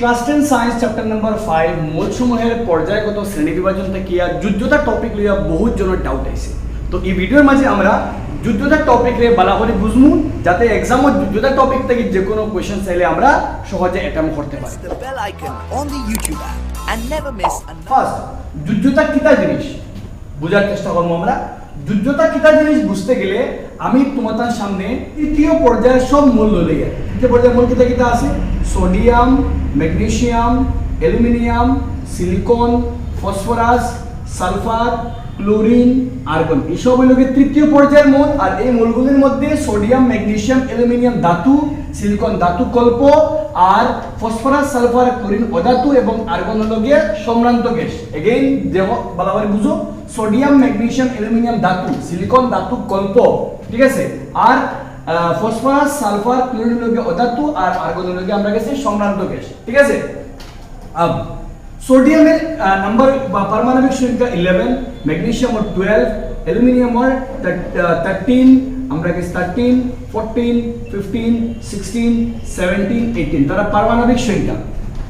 Class ten science chapter number five মূলসমূহের পর্যায়গত শ্রেণি বিভাজন থেকে যুদ্ধতা টপিক লইয়া বহুত জনের ডাউট আইছে। তো এই ভিডিওর মাঝে আমরা যুদ্ধতার টপিক রে বালা করে বুঝমু যাতে এক্সামত যুদ্ধতা টপিক থেকে যে কোনো কোয়েশ্চেন চাইলে আমরা সহজে অ্যাটেম্প করতে পারি. ফার্স্ট যুদ্ধতা কিতা জিনিস? বোঝার চেষ্টা করব আমরা। যুদ্ধতা কিতা জিনিস বুঝতে গেলে আমি তোমাদের সামনে তৃতীয় পর্যায়ের সব মূল লইয়া তৃতীয় পর্যায়ের মূল কিতা কিতা আছে? Sodium magnesium aluminium, silicon, phosphorus, sulphur, chlorine, argon. এসব হইল তৃতীয় পর্যায়ের মূল, আর এই মূলগুলির মধ্যে সোডিয়াম ম্যাগনেসিয়াম অ্যালুমিনিয়াম ধাতু সিলিকন ধাতু কল্প আর ফসফরাস সালফার ক্লোরিন অধাতু এবং আর্গন হলো গিয়ে সম্ভ্রান্ত গ্যাস এগেইন দেহ বরাবর বুঝো সোডিয়াম ম্যাগনেসিয়াম অ্যালুমিনিয়াম ধাতু সিলিকন ধাতু কল্প ঠিক আছে আর ফসফরাস সালফার ক্লোরিন হলো গিয়ে অধাতু আর আর্গন হলো গিয়ে আমরা গেছি সম্ভ্রান্ত গ্যাস ঠিক আছে अब सोडियम में नंबर पारमाणविक संख्या 11 मैग्नीशियम और 12 एल्यूमिनियम और 13 আমরা কি 13 14 15 16 17 18 তারা পারমাণবিক সংখ্যা।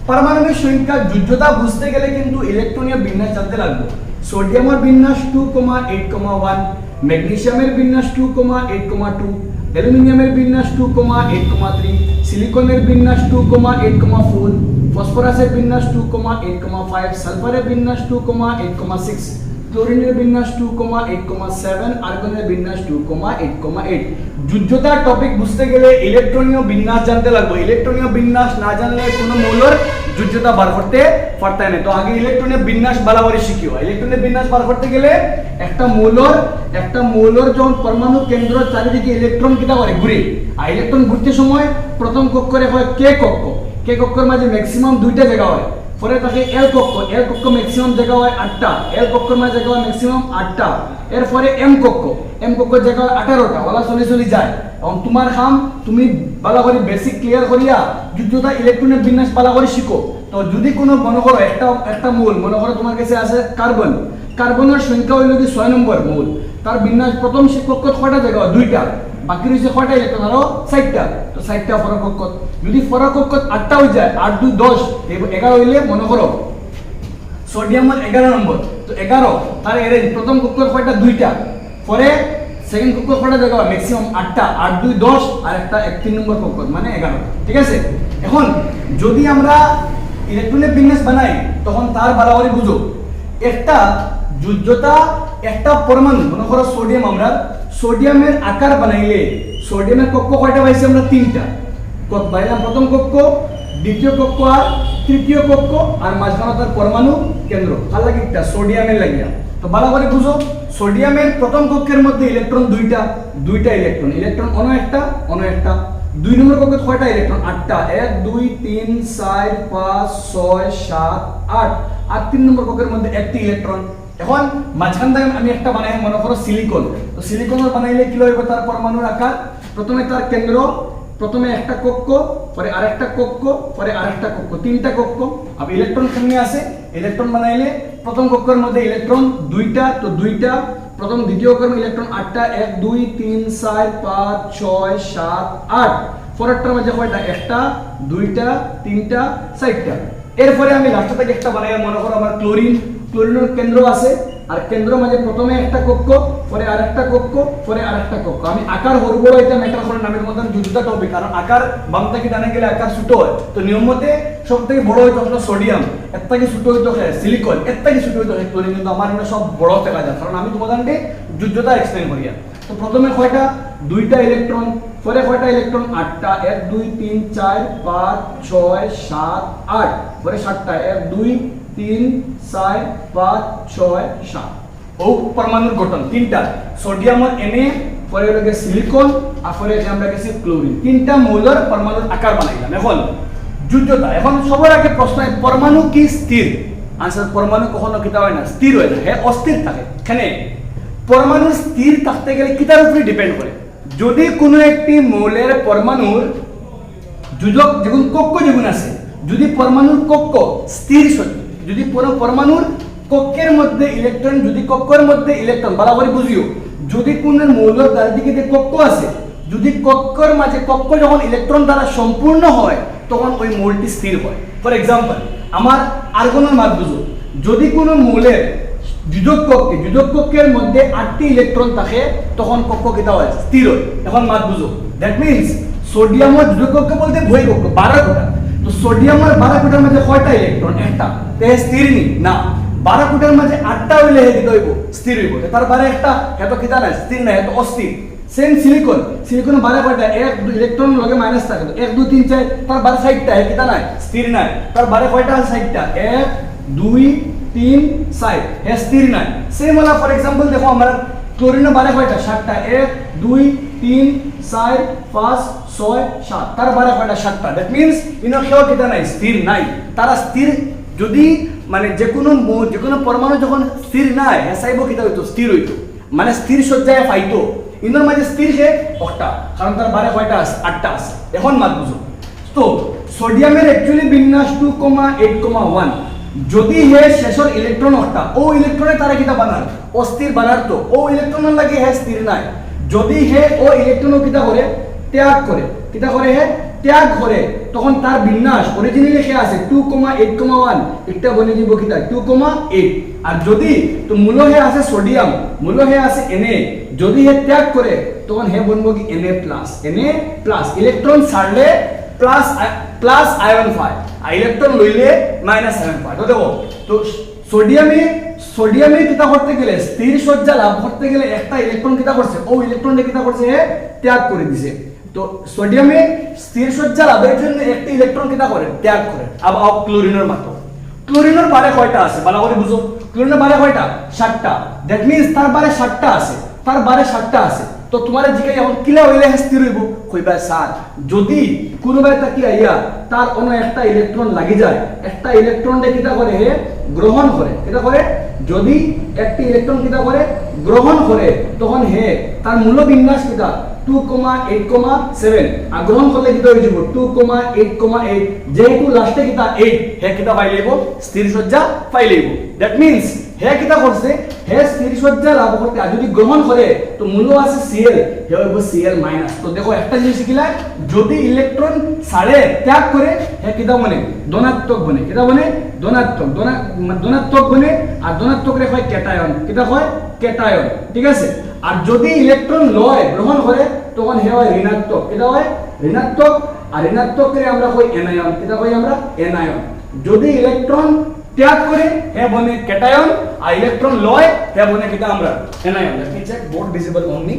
পারমাণবিক সংখ্যা যুদ্ধতা বুঝতে গেলে কিন্তু ইলেকট্রনীয় বিন্যাস জানতে লাগবে। সোডিয়ামের বিন্যাস 2,8,1 ম্যাগনেসিয়ামের বিন্যাস 2,8,2 অ্যালুমিনিয়ামের বিন্যাস 2,8,3 সিলিকনের বিন্যাস 2,8,4 ফসফরাসের বিন্যাস 2,8,5 সালফারের বিন্যাস 2,8,6 ক্লোরিনের বিন্যাস 2,8,7 আর্গনের বিন্যাস 2,8,8 যুদ্ধতার টপিক বুঝতে গেলে ইলেকট্রনীয় বিন্যাস জানতে লাগবে। ইলেকট্রনীয় বিন্যাস না জানলে কোনো মৌলর যুদ্ধতা বার করতে পারতে না। তো আগে ইলেকট্রনীয় বিন্যাস বালাবারি শিখিও ইলেকট্রনীয় বিন্যাস বার করতে গেলে একটা মৌলর একটা মৌলর যখন পরমাণু কেন্দ্র চারিদিকে ইলেকট্রন কিটা করে ঘুরে। আর ইলেকট্রন ঘুরতে সময় প্রথম কক্ষরে হয় কে কক্ষ। কে কক্ষর মাঝে ম্যাক্সিমাম দুইটা জায়গা হয়। পরে থাকে এল কক্ষ। এল কক্ষ ম্যাক্সিমাম জায়গা হয় আটটা। এল কক্ষর মাঝে জায়গা হয় ম্যাক্সিমাম আটটা। এরপরে এম কক্ষ। এম কক্ষর জায়গা হয় আঠারোটা। ওলা চলি চলে যায়। এবং তোমার কাম, তুমি ভালো করে বেসিক ক্লিয়ার করিয়া যুদ্ধতা ইলেকট্রনের বিন্যাস ভালো করে শিখো। তো যদি কোনো মনে করো একটা একটা মূল, মনে করো তোমার কাছে আছে কার্বন। কার্বনের সংখ্যা হইল কি ছয় নম্বর মূল। তার বিন্যাস প্রথম সে কক্ষ কয়টা জায়গা? দুইটা। বাকি রয়েছে কয়টা ইলেকট্রন? ষাটটা তো সাইটটা ফরক কক্ষ যদি ফরক কক্ষ আটটা হয়ে যায়, আট, দুই, দশ এগারো হইলে মনে করো সোডিয়ামের এগারো নম্বর। তো এগারো, তার এর প্রথম কক্ষর কয়টা? দুইটা। পরে সেকেন্ড কক্ষ কয়টা জায়গা ম্যাক্সিমাম আটটা, আট, দুই, দশ, আর একটা এক, তিন নম্বর কক্ষ মানে এগারো। ঠিক আছে? এখন, যদি আমরা ইলেকট্রনিক বিন্যাস বানাই, তখন তার বাড়াবাড়ি বুঝো। একটা যুদ্ধতা একটা পরমাণু, মনে করো সোডিয়াম আমরা সোডিয়ামের আকার বানাইলে সোডিয়ামের কক্ষ কয়টা পাইছি আমরা? তিনটা। কক বাইলাম প্রথম কক্ষ, দ্বিতীয় কক্ষ আর তৃতীয় কক্ষ, আর মাঝখানে তার পরমাণু কেন্দ্র। কার লাগে একটা সোডিয়ামের লাগিয়া। তো ভালো করে বুঝো সোডিয়ামের প্রথম কক্ষের মধ্যে ইলেকট্রন দুইটা দুইটা ইলেকট্রন ইলেকট্রন অন একটা অন একটা। দুই নম্বর কক্ষে কয়টা ইলেকট্রন আটটা। এক, দুই, তিন, চার, পাঁচ, ছয়, সাত, আট। আর তিন নম্বর কক্ষের মধ্যে একটি ইলেকট্রন এখন মাঝখান থেকে আমি একটা বানাই, মনে করো সিলিকন তো সিলিকনের বানাইলে কি হইব তার পরমাণুর আকার। প্রথমে তার কেন্দ্র, প্রথমে একটা কক্ষ, পরে আরেকটা কক্ষ, পরে আরেকটা কক্ষ, তিনটা কক্ষ। আর ইলেকট্রন সামনে আছে ইলেকট্রন বানাইলে প্রথম কক্ষের মধ্যে ইলেকট্রন দুইটা, তো দুইটা। প্রথম দ্বিতীয় মধ্যে ইলেকট্রন আটটা, এক, দুই, তিন, চার, পাঁচ, ছয়, সাত, আট। পরেরটার মধ্যে কয়টা? একটা, দুইটা, তিনটা, চারটা। এরপরে আমি লাস্ট থেকে একটা বানাই মনে করো আমার ক্লোরিন ক্লোরিনের কেন্দ্র আছে, আর কেন্দ্র মাঝে প্রথমে একটা কক্ষ, পরে আরেকটা কক্ষ, পরে আরেকটা কক্ষ। আমি আকার হর বড় এটা ম্যাটার করে নামের মতন যুদ্ধটা হবে কারণ আকার বাম থেকে ডানে গেলে আকার ছোট হয়। তো নিয়ম মতে সব থেকে বড় হইতো হলো সোডিয়াম, এর থেকে ছোট হইতো সিলিকন, এর থেকে ছোট হইতো ক্লোরিন, কিন্তু আমার এখানে সব বড় দেখা যায়। কারণ আমি তোমাদেরকে যুদ্ধটা এক্সপ্লেন করিয়া তো প্রথমে কয়টা? দুইটা ইলেকট্রন পরে কয়টা ইলেকট্রন আটটা। এক, দুই, তিন, চার, পাঁচ, ছয়, সাত, আট। পরে সাতটা। এক, দুই তিন, চার, পাঁচ, ছয়, সাত। ও পরমাণুর গঠন, তিনটা। সোডিয়াম এনে পরে হলো সিলিকন আর পরে আমরা গেছি ক্লোরিন তিনটা মৌলের পরমাণুর আকার বানাইলাম। এখন যুদ্ধতা। এখন সবার আগে প্রশ্ন পরমাণু কি স্থির আনসার পরমাণু কখনো কিতা হয় না স্থির হয় না। হ্যাঁ অস্থির থাকে। কেন? পরমাণু স্থির থাকতে গেলে কিতার উপরে ডিপেন্ড করে যদি কোনো একটি মৌলের পরমাণুর যুজক যেগুন কক্ষ যেগুন আছে, যদি পরমাণুর কক্ষ স্থির সত্য যদি কোনো পরমাণুর কক্ষের মধ্যে ইলেকট্রন যদি কক্ষের মধ্যে ইলেকট্রন বরাবরই বুঝিও, যদি কোনো মৌল তার দিকে যে কক্ষ আছে, যদি কক্ষের মাঝে কক্ষ যখন ইলেকট্রন দ্বারা সম্পূর্ণ হয়, তখন ওই মৌলটি স্থির হয়। ফর এক্সাম্পল আমার আর্গনের মাত বুঝো। যদি কোনো মৌলের যুজক কক্ষে যুজক কক্ষের মধ্যে আটটি ইলেকট্রন থাকে, তখন কক্ষ কেটা হয়? স্থির হয়। এখন মাত বুঝো। দ্যাট মিনস সোডিয়ামের যুজক কক্ষ বলতে ভয় কক্ষ বারো কোটা তো সোডিয়ামের বারো কোটার মধ্যে কয়টা ইলেকট্রন একটা। তে স্থির নি না বারো কোটার মাঝে আটটা হইলে হে দিতে হইব, স্থির হইব। তার বারে একটা এত কিতা নাই, স্থির নাই এত অস্থির। সেম সিলিকন সিলিকন বারে কয়টা? এক ইলেকট্রন লগে মাইনাস থাকে এক, দুই, তিন, চার, তার বারে সাইডটা হে কিতা নাই, স্থির নাই। তার বারে কয়টা আছে? সাইডটা এক, দুই, তিন সাইড হে স্থির নাই। সেম হলা ফর এক্সাম্পল দেখো, আমরা ক্লোরিনের বারে কয়টা? সাতটা এক, দুই, তিন, চার, পাঁচ ছয় সাত। তার বারে কয়টা সাতটা। দ্যাট মিনস ইনো কেউ নাই, স্থির নাই। যদি মানে যে কোনো যে কোনো পরমাণু যখন স্থির হইতো মানে সজ্জায় পাইতো। ইন্দোর মাঝে স্থির সে একটা কারণ তার বারে কয়টা আটটা আছে। এখন মাত বুঝো। তো, সোডিয়ামের অ্যাকচুয়ালি বিন্যাস two comma eight comma one যদি হে শেষর ইলেকট্রন একটা ও ইলেকট্রনে তারা কিতা বানার, অস্থির বানার তো। ও ইলেকট্রনের লাগে হে স্থির নাই। যদি হে ও ইলেকট্রন কিতা করে ত্যাগ করে। কিতা করে হে ত্যাগ করে। তখন তার বিন্যাস অরিজিনালি সে আছে two comma eight comma one একটা বনে দিব কিতা টু কমা এইট আর যদি তো মূল হে আছে সোডিয়াম মূল হে আছে এনে যদি হে ত্যাগ করে, তখন হে বনবো কি NA plus NA plus electron ছাড়লে প্লাস প্লাস আয়রন পায়। আর ইলেকট্রন লইলে মাইনাস আয়রন তো দেখো, তো সোডিয়ামে সোডিয়ামে কিতা করতে গেলে, স্থির সজ্জা লাভ করতে গেলে একটা ইলেকট্রন কিতা করছে। ও ইলেকট্রনটা কিতা করছে? ত্যাগ করে দিছে। তো সোডিয়ামে স্থির সজ্জা লাভের জন্য একটি ইলেকট্রন কিতা করে? ত্যাগ করে। আবার ক্লোরিনের মতো ক্লোরিনের বারে কয়টা আছে? ভালো করে বুঝো। ক্লোরিনের বারে কয়টা? সাতটা। দ্যাট মিন্স তার বারে সাতটা আছে। তার বারে সাতটা আছে। তো তোমার জিকে এখন কিলা হইলে স্থির হইব? কইবা, স্যার, যদি কোনোবাই তাকি আইয়া তার অন্য একটা ইলেকট্রন লাগি যায়, একটা ইলেকট্রন কিটা করে গ্রহণ করে। কিটা করে? যদি একটি ইলেকট্রন কিটা করে? গ্রহণ করে, তখন হে, তার মূল বিন্যাস কিটা two comma eight comma seven আর গ্রহণ করলে কিটা হয়ে যাব two comma eight comma eight যেহেতু লাস্টে কিটা এইট হে কিটা পাই লইব স্থির সজ্জা পাই লইব দ্যাট মিন্স হে কিটা করছে? হে স্থির সজ্জা লাভ করতে যদি গ্রহণ করে, তো মূল্য আছে সিএল সিএল মাইনাস তো দেখো একটা জিনিস শিখিলা, যদি ইলেকট্রন সাড়ে ত্যাগ করে, হে কিটা বনে? ধনাত্মক বনে। বনে? ধনাত্মক। মানে ধনাত্মক বনে, আর ধনাত্মক রে হয় ক্যাটায়ন। কিটা হয়? ঠিক আছে? আর যদি ইলেকট্রন লয়, গ্রহণ করে, তখন হে হয় ঋণাত্মক। কিটা হয়? ঋণাত্মক। আর ঋণাত্মক রে আমরা কই? কিটা কই আমরা? এনায়ন। যদি ইলেকট্রন ত্যাগ করে হে বনে ক্যাটায়ন আর ইলেকট্রন লয় হে বনে কিটা আমরা? Anion. Let me check board visible only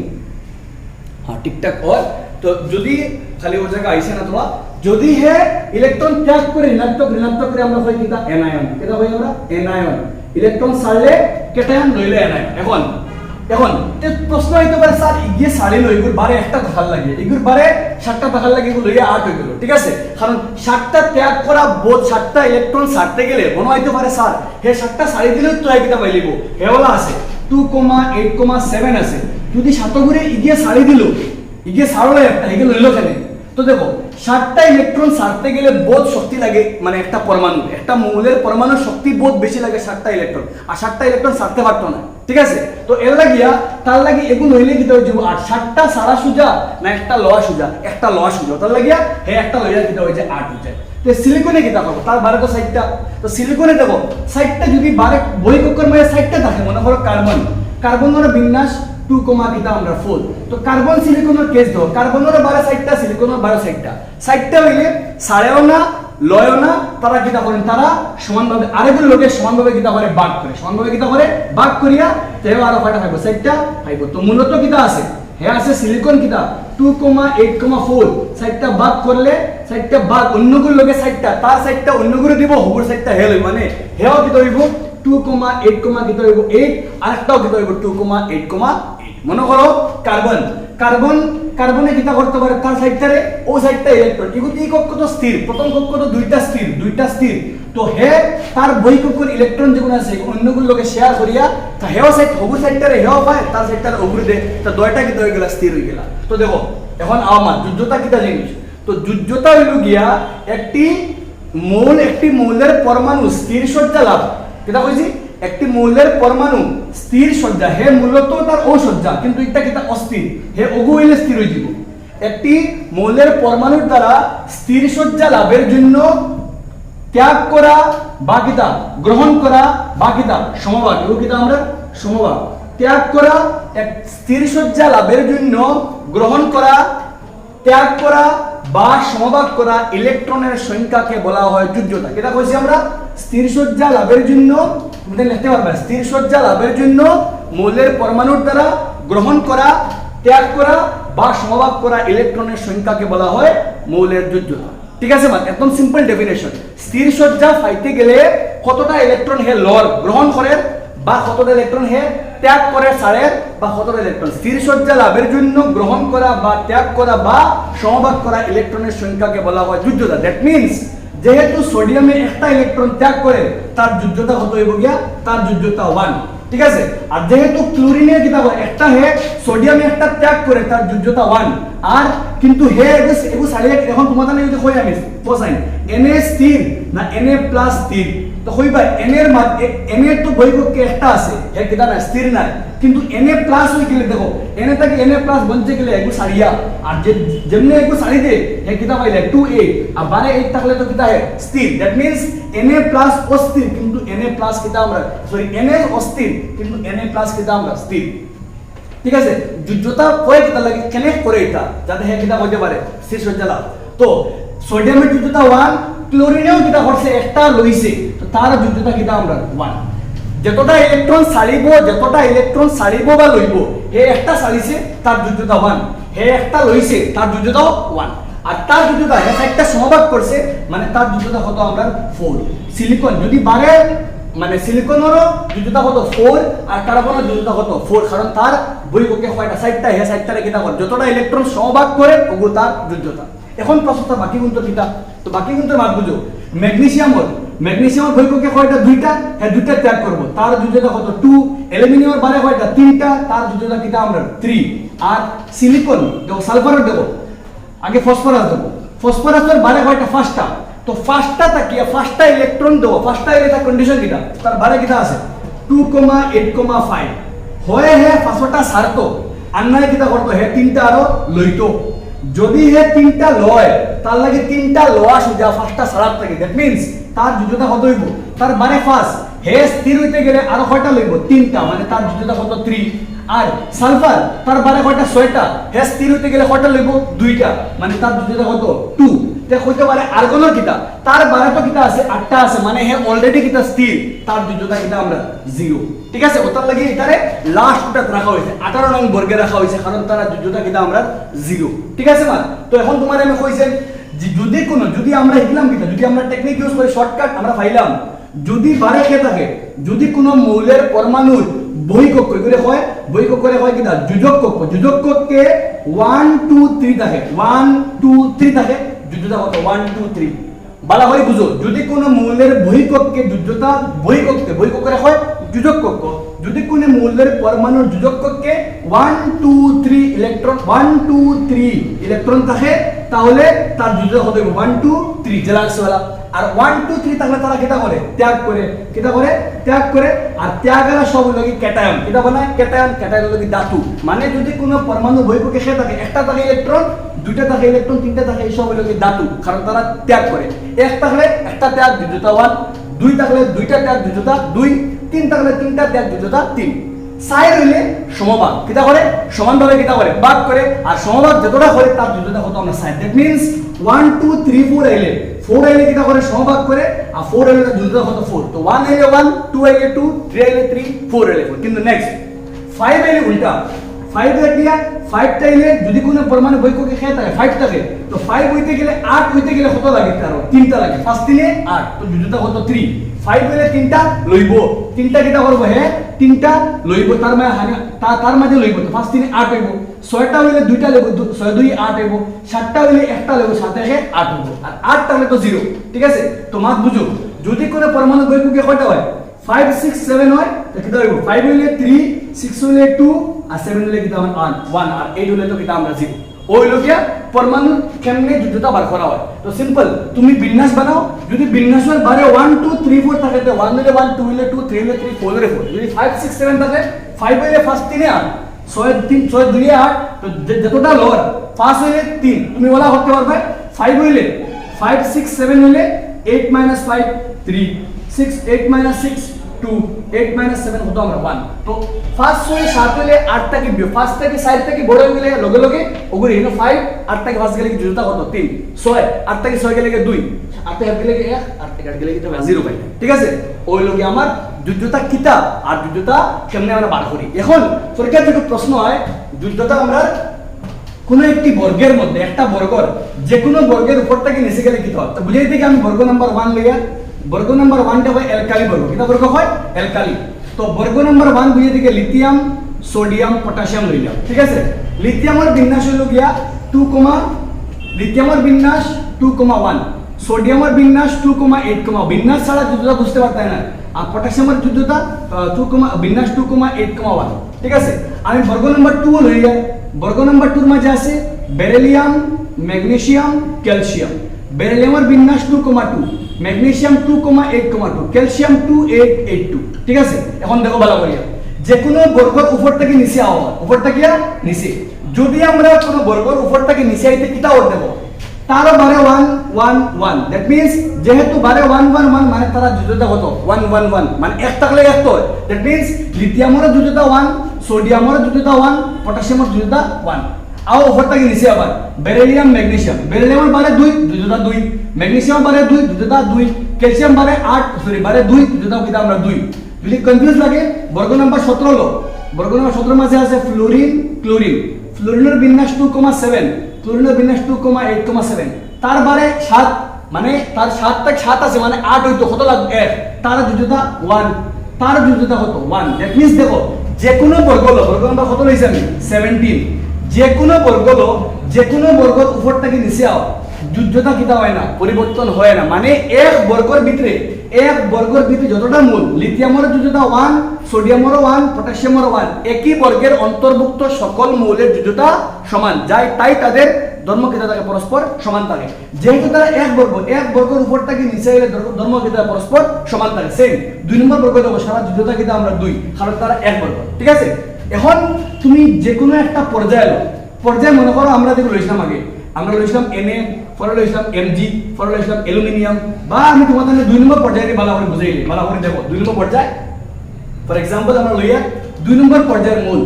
হ্যাঁ ঠিকঠাক হয়। তো যদি খালি ও জায়গা আইসে না তোমার যদি হে ইলেকট্রন ত্যাগ করে ঋণাত্মক ঋণাত্মক করে আমরা হয় কিটা এনায়ন। কিটা হয় আমরা? এনায়ন। ইলেকট্রন ছাড়লে ক্যাটায়ন লইলে এনায়ন। এখন এখন প্রশ্ন হইতে পারে, স্যার ইগিয়ে সাড়ে নয় এগুলো বারে একটা ধার লাগে এগুলোর বারে সাতটা ধার লাগে এগুলো লইয়া আট হয়ে গেল, ঠিক আছে? কারণ সাতটা ত্যাগ করা বোধ, সাতটা ইলেকট্রন ছাড়তে গেলে মনে হইতে পারে, স্যার, হে সাতটা সাড়ে দিলেও তো একটা পাইলিব হেওলা আছে two comma eight comma seven আছে, যদি সাতগুড়ে ইগিয়ে সাড়ে দিল ইগিয়ে সারলো একটা এগুলো লইলো কেন? তো দেখো, সাতটা ইলেকট্রন সারতে গেলে বোধ শক্তি লাগে মানে একটা পরমাণু একটা মৌলের পরমাণু শক্তি বোধ বেশি লাগে সাতটা ইলেকট্রন আর সাতটা ইলেকট্রন সারতে পারতো না, ঠিক আছে? তো এর লাগিয়া, তার লাগি এগুলো হইলে কি হয়ে আর সাতটা সারা সুজা না একটা লওয়া সুজা? একটা লওয়া সুজা। তার লাগিয়া হে একটা লইয়া কিটা হয়েছে আট হয়েছে তো সিলিকনে কিতা করব তার বারে তো সাইডটা তো সিলিকনে দেখো সাইডটা যদি বারে বই মাঝে সাইডটা থাকে মনে করো কার্বন। কার্বনের বিন্যাস টু কমা কিতা আমরা ফুল তো কার্বন সিলিকনের কেস দাও কার্বনের বারো সাইডটা সিলিকনের বারো সাইডটা সাইডটা হইলে সাড়েও না, লয়ও না, তারা কিতা করেন তারা সমানভাবে আরেকগুলো লোকে সমানভাবে কিতা করে বাক করে। সমানভাবে কিতা করে বাক করিয়া তেও আরও কয়টা খাইব সাইডটা খাইব তো মূলত কিতা আছে। হে আছে সিলিকন কিতা two comma eight comma four সাইডটা বাক করলে সাইডটা বাক অন্যগুলো লোকে সাইডটা তার সাইডটা অন্যগুলো দিব, হবুর সাইডটা হেল মানে হেও কিতা হইব। সাইডটা ইলেকট্রন হে তার যেগুলো আছে শেয়ার করিয়া, তা হেও সাইড সাইডটারে হেও পায় তার সাইডটারে অগুরি দে। তা দয়টা কিতা হয়ে গেলা স্থির হয়ে গেলা। তো দেখো, এখন আমার যুদ্ধতা কিতা জিনিস তো যুদ্ধতা হইল গিয়া, একটি মৌল, একটি মৌলের পরমাণু স্থির সজ্জা লাভ। কিতা কইছি? একটি মৌলের পরমাণু স্থির সজ্জা। হে মূলত তার অসজ্জা, কিন্তু এটা কিতা অস্থির? হে অগু হইলে স্থির হয়ে যাব। একটি মৌলের পরমাণুর দ্বারা স্থির সজ্জা লাভের জন্য ত্যাগ করা বা কিতা গ্রহণ করা বা কিতা সমভাগ। এও কিতা আমরা? সমভাগ। ত্যাগ করা, এক স্থির সজ্জা লাভের জন্য গ্রহণ করা, ত্যাগ করা বা সমভাগ করা ইলেকট্রনের সংখ্যাকে বলা হয় যোগ্যতা কেটা কইছি আমরা? স্থির সজ্জা লাভের জন্য তুমি লিখতে স্থির সজ্জা লাভের জন্য মৌলের পরমাণুর দ্বারা গ্রহণ করা, ত্যাগ করা বা সমভাগ করা ইলেকট্রনের সংখ্যাকে বলা হয় মৌলের যোগ্যতা ঠিক আছে মানে একদম সিম্পল ডেফিনেশন স্থির সজ্জা পাইতে গেলে কতটা ইলেকট্রন হে লর গ্রহণ করে বা কতটা ইলেকট্রন হে ত্যাগ করে সারের বা কতটা ইলেকট্রন স্থির সজ্জা লাভের জন্য গ্রহণ করা বা ত্যাগ করা বা সমভাগ করা ইলেকট্রনের সংখ্যাকে বলা হয় যোগ্যতা দ্যাট মিনস যেহেতু সোডিয়ামে একটা ইলেকট্রন ত্যাগ করে তার যুদ্ধতা কত হইব গিয়া? তার যুদ্ধতা ওয়ান ঠিক আছে? আর যেহেতু ক্লোরিনে যেটা হয় একটা হে সোডিয়ামে, একটা ত্যাগ করে, তার যোগ্যতা ওয়ান আর কিন্তু হে এগু এগু সারিয়ে এখন তোমাদের যদি কই আমি কোসাইন এনএ স্থির না এনএ প্লাস স্থির? তো কইবা এন এর এন এর তো বই পক্ষে একটা আছে, হে কিটা না স্থির নাই। কিন্তু এনএ প্লাস হই গেলে দেখো এনএ থেকে এনএ প্লাস বনতে গেলে এগু সারিয়া আর যে, যেমনি এগু দে, হে কিটা পাইলে 2a আর বারে 8 থাকলে তো কিটা হে স্থির। দ্যাট মিন্স এনএ প্লাস অস্থির, কিন্তু এনএ প্লাস কিটা আমরা সরি এনএ অস্থির, কিন্তু এনএ প্লাস কিটা আমরা স্থির। ঠিক আছে? যোগ্যতা কয় কিতা লাগে। কেনে করে এটা? যাতে হে কিতা হইতে পারে। স্থির সজ্জা লাভ তো সোডিয়ামের যোগ্যতা ওয়ান ক্লোরিনেও কিতা করছে একটা লইছে। তো তার যোগ্যতা কিতা আমরা ওয়ান যতটা ইলেকট্রন সারিব, যতটা ইলেকট্রন সারিব বা লইব, হে একটা সারিছে, তার যোগ্যতা ওয়ান হে একটা লইছে, তার যোগ্যতা ওয়ান আর তার যোগ্যতা হে একটা সমভাগ করছে মানে তার যোগ্যতা কত আমরা ফোর সিলিকন যদি বারে মানে সিলিকনেরও যোগ্যতা কত ফোর আর কার্বনের যোগ্যতা কত ফোর কারণ তার বই পক্ষে কয়টা সাইডটা হে সাইডটা কিতা করে যতটা ইলেকট্রন সমভাগ করে, ওগুলো তার যোগ্যতা এখন প্রশ্নটা বাকি গুণটা কিতা তো বাকি গুণটা মাত বুঝো। ম্যাগনেসিয়ামর ম্যাগনেসিয়ামের পক্ষে কয়টা দুইটা হ্যাঁ দুইটা ত্যাগ করব। তার যোগ্যতা কত টু অ্যালুমিনিয়ামের বারে কয়টা তিনটা, তার যোগ্যতা কিতা আমরা থ্রি আর সিলিকন দেখো সালফারের দেবো। আগে ফসফরাস দেবো। ফসফরাসের বারে কয়টা? ফার্স্টটা তো ফার্স্টটা তাকিয়ে ফার্স্টটা ইলেকট্রন দেবো। ফার্স্টটা তার কন্ডিশন কিটা? তার বারে কিটা আছে? Two comma eight comma five হয়ে হে ফাঁসটা সারতো। আর নাই কিটা করতো? হে তিনটা আরও লইতো। যদি হে তিনটা লয়, তার লাগে তিনটা লওয়া সোজা ফার্স্টটা সারাত থাকে। দ্যাট মিন্স তার যোগ্যতা কত হইব? তার মানে ফার্স্ট হে স্থির হইতে গেলে আরও কয়টা লইব? তিনটা মানে তার যোগ্যতা কত? থ্রি আর সালফার তার বারে কয়টা? ছয়টা। হে স্থির হইতে গেলে কয়টা লইব? দুইটা। মানে তার যোগ্যতা কত? টু হইতে পারে আর্গনের কিতা? তার বারে তো কিতা আছে? আটটা আছে। মানে হে অলরেডি কিতা স্থির? তার যোগ্যতা কিতা আমরা জিরো ঠিক আছে? ওটার লাগি এটারে লাস্ট ওটা রাখা হয়েছে আঠারো নং বর্গে রাখা হয়েছে কারণ তার যোগ্যতা কিতা আমরা জিরো ঠিক আছে মা? তো এখন তোমার আমি কইছেন যদি কোনো, যদি আমরা শিখলাম কিনা যদি আমরা টেকনিক ইউজ করে শর্টকাট আমরা পাইলাম। যদি বারে খেয়ে থাকে, যদি কোনো মৌলের পরমাণুর বহিকক্ষ এগুলো হয় বহিকক্ষ হয় কিনা যুজক কক্ষ যুজক কক্ষে ওয়ান টু থ্রি থাকে। ওয়ান টু থ্রি থাকে। যুদ্ধতা কত? ওয়ান টু থ্রি বলা হয় বুঝো, যদি কোনো মৌলের বহিকক্ষে যোজ্যতা বহিকক্ষে বহিকক্ষে হয় কোনো মৌলের পরমাণুর যোজক কক্ষে one two three electron one two three electron থাকে, তাহলে তার যোজক হতে হবে ওয়ান টু থ্রি জেলাক্সওয়ালা আর ওয়ান টু থ্রি থাকলে তারা কেটা করে? ত্যাগ করে। কেটা করে? ত্যাগ করে। আর সব কি? ক্যাটায়ন। কেটা ক্যাটায়ন। ক্যাটায়ন কি? ধাতু। মানে যদি কোনো পরমাণু বহিকক্ষে সে থাকে, একটা থাকে ইলেকট্রন দুইটা থাকে ইলেকট্রন তিনটা থাকে হলো কি? ধাতু। কারণ তারা ত্যাগ করে। এক থাকলে একটা ত্যাগ যোজ্যতা ওয়ান দুই থাকলে দুইটা ত্যাগ যোজ্যতা দুই। তিন থাকলে তিনটা ত্যাগ যোজ্যতা তিন। সাইড হইলে সমভাগ কিতা করে? সমানভাবে কিতা করে? ভাগ করে। আর সমভাগ যতটা করে, তার যোজ্যতা কত আমরা side that means one two three four আইলে ফোর আইলে কিতা করে? সমভাগ করে। আর ফোর আইলে যোজ্যতা কত ফোর তো ওয়ান আইলে ওয়ান টু আইলে টু থ্রি আইলে থ্রি ফোর আইলে ফোর কিন্তু নেক্সট ফাইভ আইলে উল্টা। ফাইভ দিয়া ফাইভ টাইলে যদি কোনো পরমাণু বৈককে খেয়ে থাকে ফাইভ থাকে, তো ফাইভ হইতে গেলে আট হইতে গেলে কত লাগে? তার। তিনটা লাগে। ফার্স্ট দিনে আট, তো যোজ্যতা কত থ্রি ফাইভ হইলে তিনটা লইব। তিনটা কিটা করব হে? তিনটা লইব তার মানে তার মাঝে লইব ফার্স্ট দিনে আট হইব ছয়টা হইলে দুইটা লইব ছয়, দুই আট হইব সাতটা হইলে একটা লইব হে আট হইব আর আটটা হলে তো জিরো ঠিক আছে? তো মাত বুঝো যদি কোনো পরমাণু বৈকুকে কয়টা হয় ফাইভ সিক্স সেভেন হয়, তো কিতা হইব ফাইভ হইলে থ্রি সিক্স হইলে টু আর সেভেন হইলে কিতা ওয়ান আর এইট হইলে তো কিতা আমরা জিরো ওই লোকিয়া পরমাণু কেমনে যুদ্ধটা বার করা হয়? তো সিম্পল তুমি বিন্যাস বানাও, যদি বিন্যাসের বারে ওয়ান টু থ্রি ফোর থাকে, তো ওয়ান হইলে ওয়ান টু হইলে টু থ্রি হইলে থ্রি ফোর হইলে ফোর যদি ফাইভ সিক্স সেভেন থাকে ফাইভ হইলে ফার্স্ট তিনে আট, ছয়, তিন, ছয় দুই আট, তো যতটা লর পাঁচ হইলে তিন, তুমি বলা করতে পারবে ফাইভ হইলে ফাইভ সিক্স সেভেন হইলে eight minus five three six eight minus six two eight minus seven হতো আমরা ওয়ান তো ফার্স্ট ছয় সাত হইলে আটটা কি ফার্স্ট থেকে সাইড থেকে বড় গেলে লগে লগে ওগুলো এনে ফাইভ আট থেকে ফার্স্ট গেলে জুতা কত? তিন। ছয়, আট থেকে ছয় গেলে দুই? আট থেকে গেলে এক, আট থেকে আট গেলে জিরো পাই। ঠিক আছে? ওই লগে আমার যুদ্ধতা কিতাব আর যুদ্ধতা কেমনে আমরা বার করি? এখন পরীক্ষার থেকে প্রশ্ন হয় যুদ্ধতা আমরা কোনো একটি বর্গের মধ্যে, একটা বর্গর যে কোনো বর্গের উপর থেকে নিচে গেলে কি হয়? তো বুঝাই থেকে আমি বর্গ নাম্বার ওয়ান লইয়া বর্গ নাম্বার ওয়ানটা হয় অ্যালকালি বর্গ। কিটা বর্গ হয়? অ্যালকালি তো বর্গ নাম্বার ওয়ান বুঝিয়ে থেকে লিথিয়াম সোডিয়াম পটাশিয়াম লইলাম ঠিক আছে? লিথিয়ামের বিন্যাস হলো গিয়া টু কমা লিথিয়ামের বিন্যাস টু কমা ওয়ান সোডিয়ামের বিন্যাস টু কমা এইট কমা বিন্যাস ছাড়া যুদ্ধটা বুঝতে পারতাম না। আর পটাশিয়ামের যুদ্ধটা টু কমা বিন্যাস two comma eight comma one ঠিক আছে? আমি বর্গ নাম্বার টু লই যাই বর্গ নাম্বার টুর মাঝে আছে বেরিলিয়াম ম্যাগনেসিয়াম ক্যালসিয়াম বেরিলিয়ামের বিন্যাস two comma two, magnesium two comma eight comma two, calcium two eight eight two, ঠিক আছে? এখন দেখো ভালো করিয়া যে কোনো বর্গর উপর থেকে নিচে আওয়া উপর থেকে নিচে। যদি আমরা কোনো বর্গর উপর থেকে নিচে আইতে কিটা ওর দেবো? তারও বারে one one one that means যেহেতু বারে ওয়ান ওয়ান ওয়ান মানে তারা যুদ্ধটা কত? ওয়ান ওয়ান ওয়ান মানে এক থাকলে এক তো দ্যাট মিনস লিথিয়ামের যুদ্ধটা ওয়ান সোডিয়ামের যুদ্ধটা ওয়ান পটাশিয়ামের যুদ্ধটা ওয়ান আও থেকে নিচে আবার? Beryllium, magnesium. বেরিলিয়ামের বারে দুই যুদ্ধটা দুই। ম্যাগনেসিয়াম বারে দুই যুদ্ধটা দুই। ক্যালসিয়াম বারে আট সরি বারে দুই যুদ্ধটা কিতা আমরা দুই। যদি কনফিউজ লাগে, বর্গ নাম্বার সতেরো লো। বর্গ নাম্বার সতেরো মাঝে আছে ফ্লোরিন ক্লোরিন ফ্লোরিনের বিন্যাস টু কমা সেভেন ফ্লোরিনের বিন্যাস two comma eight comma seven তার বারে সাত মানে তার সাত থেকে সাত আছে মানে আট হইতো, কত লাগবে এক। তার যুদ্ধতা ওয়ান তার যুদ্ধতা কত? ওয়ান দ্যাট মিনস দেখো যে কোনো বর্গ লো, বর্গ নাম্বার কত লইছে আমি? সেভেন্টিন যে কোনো বর্গ লো যে কোনো বর্গর উপর থেকে নিচে আও যুদ্ধতা কিতা হয় না পরিবর্তন হয় না। মানে এক বর্গর ভিতরে এক বর্গর ভিতরে যতটা মূল লিথিয়ামের যুদ্ধতা ওয়ান সোডিয়ামের ওয়ান পটাশিয়ামের ওয়ান একই বর্গের অন্তর্ভুক্ত সকল মৌলের যুদ্ধতা সমান যাই তাই তাদের ধর্মকেতা থাকে পরস্পর সমান থাকে। যেহেতু তারা এক বর্গ এক বর্গের উপর থেকে নিচে গেলে ধর্মকেতা পরস্পর সমান থাকে। সেম দুই নম্বর বর্গ দেবো সারা যুদ্ধতা কিন্তু আমরা দুই কারণ তারা এক বর্গ ঠিক আছে? এখন তুমি যে কোনো একটা পর্যায়ে লো। পর্যায়ে মনে করো আমরা যেগুলো লইছিলাম আগে, আমরা লইছিলাম এনএ পরে লইছিলাম এমজি পরে লইছিলাম অ্যালুমিনিয়াম, বা আমি তোমাদের দুই নম্বর পর্যায়ে ভালো করে বুঝাইলি ভালো করে দেখো, দুই নম্বর পর্যায়ে। ফর এক্সাম্পল আমরা লইয়া দুই নম্বর পর্যায়ের মূল।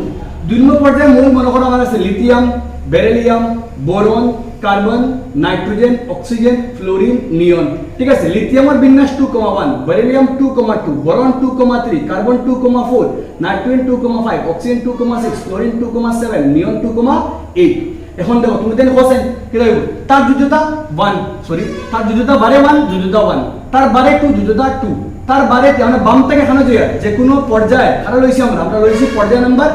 দুই নম্বর পর্যায়ের মূল মনে করো আমার আছে lithium beryllium boron carbon, nitrogen, oxygen, fluorine, neon. ঠিক আছে? লিথিয়ামের বিন্যাস two comma one beryllium two comma two boron two comma three carbon two comma four nitrogen two comma five oxygen two comma six fluorine two comma seven neon two comma eight এখন দেখো, তুমি দেন কোসেন কি হইব তার যুদ্ধতা one sorry তার যুদ্ধতা বারে one যুদ্ধতা one তার বারে টু যুদ্ধতা টু তার বারে মানে বাম থেকে এখানে যে কোনো পর্যায়ে আরও লইছি আমরা? আমরা লইছি পর্যায় নাম্বার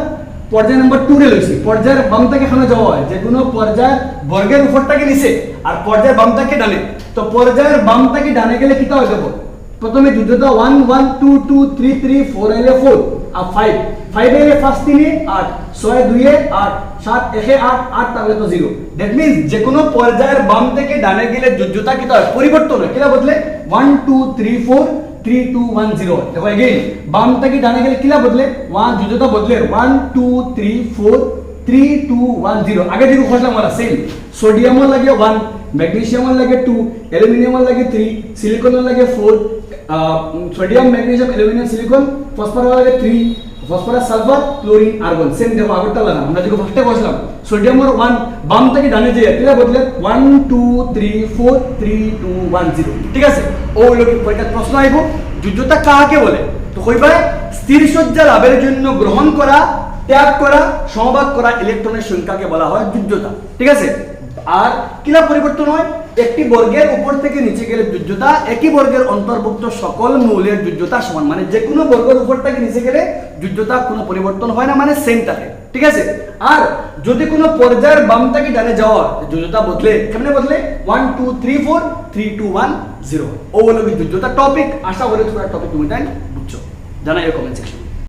পর্যায় নাম্বার টু রে লইছি পর্যায়ের বাম থেকে এখানে যাওয়া হয়। যে কোনো পর্যায় বর্গের উপর থেকে নিচে আর পর্যায়ের বাম থেকে ডানে। তো পর্যায়ের বাম থেকে ডানে গেলে কিটা হয়ে যাব? প্রথমে যুদ্ধটা one one two two three three four এলে ফোর আর ফাইভ ফাইভ এলে ফার্স্ট তিনে আট ছয় দুইয়ে আট সাত, একে আট আট তাহলে তো জিরো দ্যাট মিনস যে কোনো পর্যায়ের বাম থেকে ডানে গেলে যোগ্যতা কিটা হয় পরিবর্তন হয়। কিটা বদলে? One two three four three two one zero দেখো এগেইন বাম থেকে ডানে গেলে কিলা বদলে? ওয়ান যোগ্যতা বদলে। One two three four three two one zero আগে যেরকম খসলাম আমরা সেম সোডিয়ামের লাগে ওয়ান ম্যাগনেসিয়ামের লাগে টু অ্যালুমিনিয়ামের লাগে থ্রি সিলিকনের লাগে four sodium magnesium aluminium silicon phosphorus লাগে three phosphorus, sulphur, chlorine, argon same দেখো আগরটা লাগা আমরা যেগুলো ফার্স্টে বসলাম সোডিয়ামের ওয়ান বাম থেকে ডানে যে এটা বদলে one two three four three two one zero ঠিক আছে? ও লোক কয়টা প্রশ্ন আইব? যুদ্ধতা কাহাকে বলে? তো কইবা স্থির সজ্জা লাভের জন্য গ্রহণ করা, ত্যাগ করা, সমবাদ করা ইলেকট্রনের সংখ্যাকে বলা হয় যুদ্ধতা। ঠিক আছে? আর কিলা পরিবর্তন হয়? একটি বর্গের উপর থেকে নিচে গেলে যুদ্ধতা একই বর্গের অন্তর্ভুক্ত সকল মৌলের যুদ্ধতা সমান। মানে যে কোনো বর্গের উপর থেকে নিচে গেলে যুদ্ধতা কোনো পরিবর্তন হয় না মানে সেম থাকে ঠিক আছে? আর যদি কোনো পর্যায়ের বাম থেকে ডানে যাওয়া যুদ্ধতা বদলে, কেমনে বদলে? One two three four three two one zero ও হলো টপিক আশা করি তোমরা টপিক তুমি তাই বুঝছ। জানাই কমেন্ট সেকশন